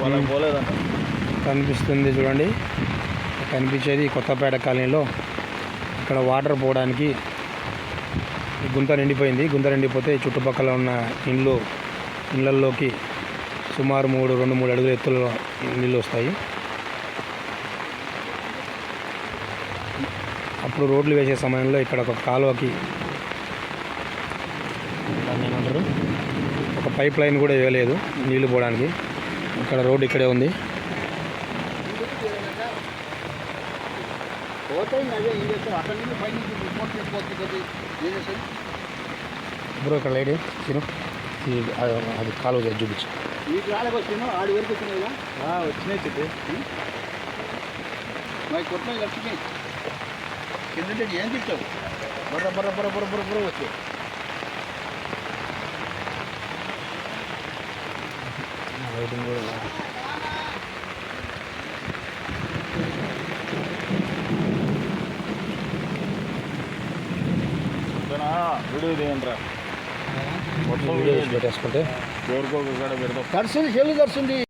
వాళ్ళకి పోలేదంట. కనిపిస్తుంది చూడండి. కనిపించేది కొత్తపేట కాలనీలో. ఇక్కడ వాటర్ పోవడానికి గుంత నిండిపోయింది. గుంత నిండిపోతే చుట్టుపక్కల ఉన్న ఇండ్లు ఇళ్ళల్లోకి సుమారు మూడు రెండు మూడు అడుగుల ఎత్తులో నీళ్ళు వస్తాయి. అప్పుడు రోడ్లు వేసే సమయంలో ఇక్కడ ఒక కాలువకి దాన్ని ఏమంటారు? ఒక పైప్ లైన్ కూడా వేయలేదు నీళ్ళు పోవడానికి. ఇక్కడ రోడ్డు ఇక్కడే ఉంది. బ్రో ఇక్కడ లేడీ తిను. ఈ అది కాలువ చూపించు. వచ్చినాయి చెప్పి మరి కొట్టినాయి లక్ష్మి. కిందంటే ఏం తిట్టావు బర్ర బర్ర బర్ర బర్ర బర్ర బర్ర వచ్చాయి లైటింగ్ కూడా వీడియో తీయండిరా. వీడియో పెట్టేసుకుంటే ఎవరికో పెడతాం తడిసింది చెల్లు తడిసింది